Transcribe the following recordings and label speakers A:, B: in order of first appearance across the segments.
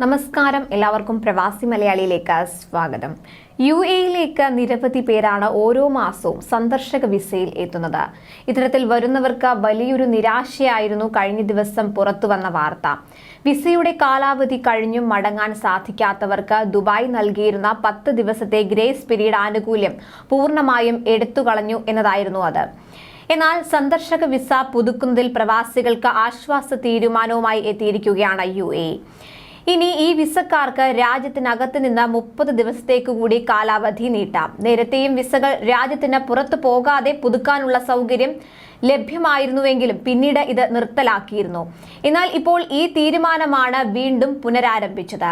A: നമസ്കാരം. എല്ലാവർക്കും പ്രവാസി മലയാളിയിലേക്ക് സ്വാഗതം. യു എയിലേക്ക് നിരവധി പേരാണ് ഓരോ മാസവും സന്ദർശക വിസയിൽ എത്തുന്നത്. ഇത്തരത്തിൽ വരുന്നവർക്ക് വലിയൊരു നിരാശയായിരുന്നു കഴിഞ്ഞ ദിവസം പുറത്തു വന്ന വാർത്ത. വിസയുടെ കാലാവധി കഴിഞ്ഞും മടങ്ങാൻ സാധിക്കാത്തവർക്ക് ദുബായ് നൽകിയിരുന്ന പത്ത് ദിവസത്തെ ഗ്രേസ് പീരീഡ് ആനുകൂല്യം പൂർണമായും എടുത്തുകളഞ്ഞു എന്നതായിരുന്നു അത്. എന്നാൽ സന്ദർശക വിസ പുതുക്കുന്നതിൽ പ്രവാസികൾക്ക് ആശ്വാസ തീരുമാനവുമായി എത്തിയിരിക്കുകയാണ് യു എ. ഇനി ഈ വിസക്കാർക്ക് രാജ്യത്തിനകത്ത് നിന്ന് മുപ്പത് ദിവസത്തേക്ക് കൂടി കാലാവധി നീട്ടാം. നേരത്തെയും വിസകൾ രാജ്യത്തിന് പുറത്തു പോകാതെ പുതുക്കാനുള്ള സൗകര്യം ലഭ്യമായിരുന്നുവെങ്കിലും പിന്നീട് ഇത് നിർത്തലാക്കിയിരുന്നു. എന്നാൽ ഇപ്പോൾ ഈ തീരുമാനമാണ് വീണ്ടും പുനരാരംഭിച്ചത്.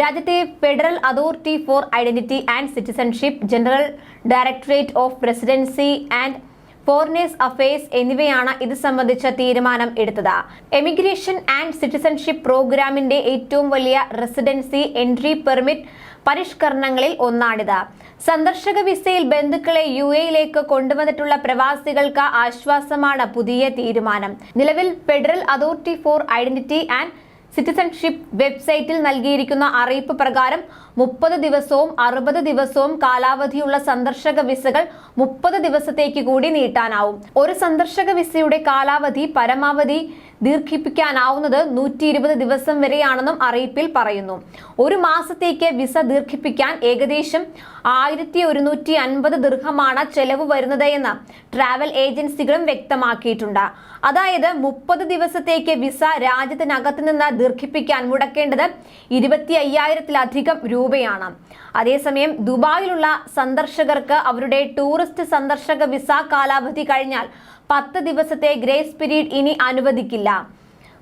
A: രാജ്യത്തെ federal authority for identity and citizenship general directorate of presidency and foreigners affairs എന്നിവയാണ് ഇത് സംബന്ധിച്ച തീരുമാനം എടുത്തത്. എമിഗ്രേഷൻ ആൻഡ് സിറ്റിസൺഷിപ്പ് പ്രോഗ്രാമിന്റെ ഏറ്റവും വലിയ റെസിഡൻസി എൻട്രി പെർമിറ്റ് പരിഷ്കരണങ്ങളിൽ ഒന്നാണിത്. സന്ദർശക വിസയിൽ ബന്ധുക്കളെ യു എയിലേക്ക് കൊണ്ടുവന്നിട്ടുള്ള പ്രവാസികൾക്ക് ആശ്വാസമാണ് പുതിയ തീരുമാനം. നിലവിൽ federal authority for identity and citizenship വെബ്സൈറ്റിൽ നൽകിയിരിക്കുന്ന അറിയിപ്പ് പ്രകാരം മുപ്പത് ദിവസവും അറുപത് ദിവസവും കാലാവധിയുള്ള സന്ദർശക വിസകൾ മുപ്പത് ദിവസത്തേക്ക് കൂടി നീട്ടാനാവും. ഒരു സന്ദർശക വിസയുടെ കാലാവധി പരമാവധി ദീർഘിപ്പിക്കാനാവുന്നത് നൂറ്റി ഇരുപത് ദിവസം വരെയാണെന്നും അറിയിപ്പിൽ പറയുന്നു. ഒരു മാസത്തേക്ക് വിസ ദീർഘിപ്പിക്കാൻ ഏകദേശം ആയിരത്തി ഒരുന്നൂറ്റി അൻപത് ദീർഘമാണ് ചെലവ് വരുന്നത് എന്ന് ട്രാവൽ ഏജൻസികളും വ്യക്തമാക്കിയിട്ടുണ്ട്. അതായത് മുപ്പത് ദിവസത്തേക്ക് വിസ രാജ്യത്തിനകത്ത് നിന്ന് ദീർഘിപ്പിക്കാൻ മുടക്കേണ്ടത് ഇരുപത്തി അയ്യായിരത്തിലധികം രൂപയാണ്. അതേസമയം ദുബായിലുള്ള സന്ദർശകർക്ക് അവരുടെ ടൂറിസ്റ്റ് സന്ദർശക വിസ കാലാവധി കഴിഞ്ഞാൽ പത്ത് ദിവസത്തെ ഗ്രേസ് പിരീഡ് ഇനി അനുവദിക്കില്ല.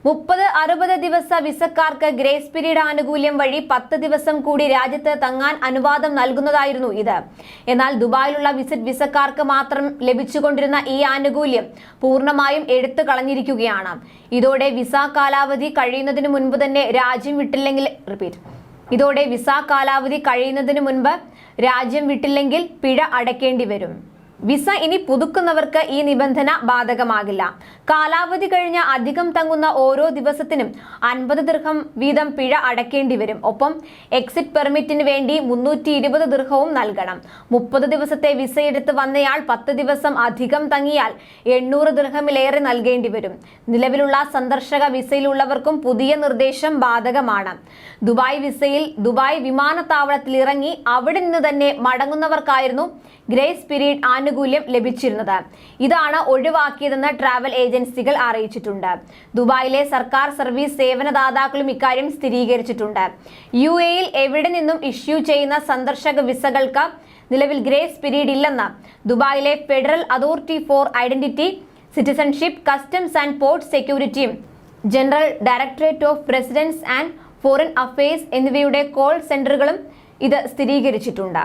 A: മുപ്പത് അറുപത് ദിവസ വിസക്കാർക്ക് ഗ്രേസ് പിരീഡ് ആനുകൂല്യം വഴി പത്ത് ദിവസം കൂടി രാജ്യത്ത് തങ്ങാൻ അനുവാദം നൽകുന്നതായിരുന്നു ഇത്. എന്നാൽ ദുബായിലുള്ള വിസിറ്റ് വിസക്കാർക്ക് മാത്രം ലഭിച്ചുകൊണ്ടിരുന്ന ഈ ആനുകൂല്യം പൂർണമായും എടുത്തു കളഞ്ഞിരിക്കുകയാണ്. ഇതോടെ വിസ കാലാവധി കഴിയുന്നതിന് മുൻപ് തന്നെ രാജ്യം വിട്ടില്ലെങ്കിൽ റിപ്പീറ്റ് ഇതോടെ വിസ കാലാവധി കഴിയുന്നതിന് മുൻപ് രാജ്യം വിട്ടില്ലെങ്കിൽ പിഴ അടയ്ക്കേണ്ടി വരും. വിസ ഇനി പുതുക്കുന്നവർക്ക് ഈ നിബന്ധന ബാധകമാകില്ല. കാലാവധി കഴിഞ്ഞ അധികം തങ്ങുന്ന ഓരോ ദിവസത്തിനും അൻപത് ദീർഘം വീതം പിഴ അടയ്ക്കേണ്ടി വരും. ഒപ്പം എക്സിറ്റ് പെർമിറ്റിന് വേണ്ടി മുന്നൂറ്റി ഇരുപത് ദീർഘവും നൽകണം. മുപ്പത് ദിവസത്തെ വിസ എടുത്ത് വന്നയാൾ പത്ത് ദിവസം അധികം തങ്ങിയാൽ എണ്ണൂറ് ദീർഘമിലേറെ നൽകേണ്ടി വരും. നിലവിലുള്ള സന്ദർശക വിസയിലുള്ളവർക്കും പുതിയ നിർദ്ദേശം ബാധകമാണ്. ദുബായ് വിസയിൽ ദുബായ് വിമാനത്താവളത്തിൽ ഇറങ്ങി അവിടെ നിന്ന് തന്നെ മടങ്ങുന്നവർക്കായിരുന്നു ഗ്രേസ് പീരീഡ് ആനുകൂല്യം ലഭിച്ചിരുന്നത്. ഇതാണ് ഒഴിവാക്കിയതെന്ന് ട്രാവൽ ഏജൻസികൾ അറിയിച്ചിട്ടുണ്ട്. ദുബായിലെ സർക്കാർ സർവീസ് സേവനദാതാക്കളും ഇക്കാര്യം സ്ഥിരീകരിച്ചിട്ടുണ്ട്. യു എയിൽ എവിടെ നിന്നും ഇഷ്യൂ ചെയ്യുന്ന സന്ദർശക വിസകൾക്ക് നിലവിൽ ഗ്രേസ് പീരീഡ് ഇല്ലെന്ന് ദുബായിലെ federal authority for identity citizenship customs and port സെക്യൂരിറ്റിയും general directorate of presidency and foreign affairs എന്നിവയുടെ കോൾ സെന്ററുകളും ഇത് സ്ഥിരീകരിച്ചിട്ടുണ്ട്.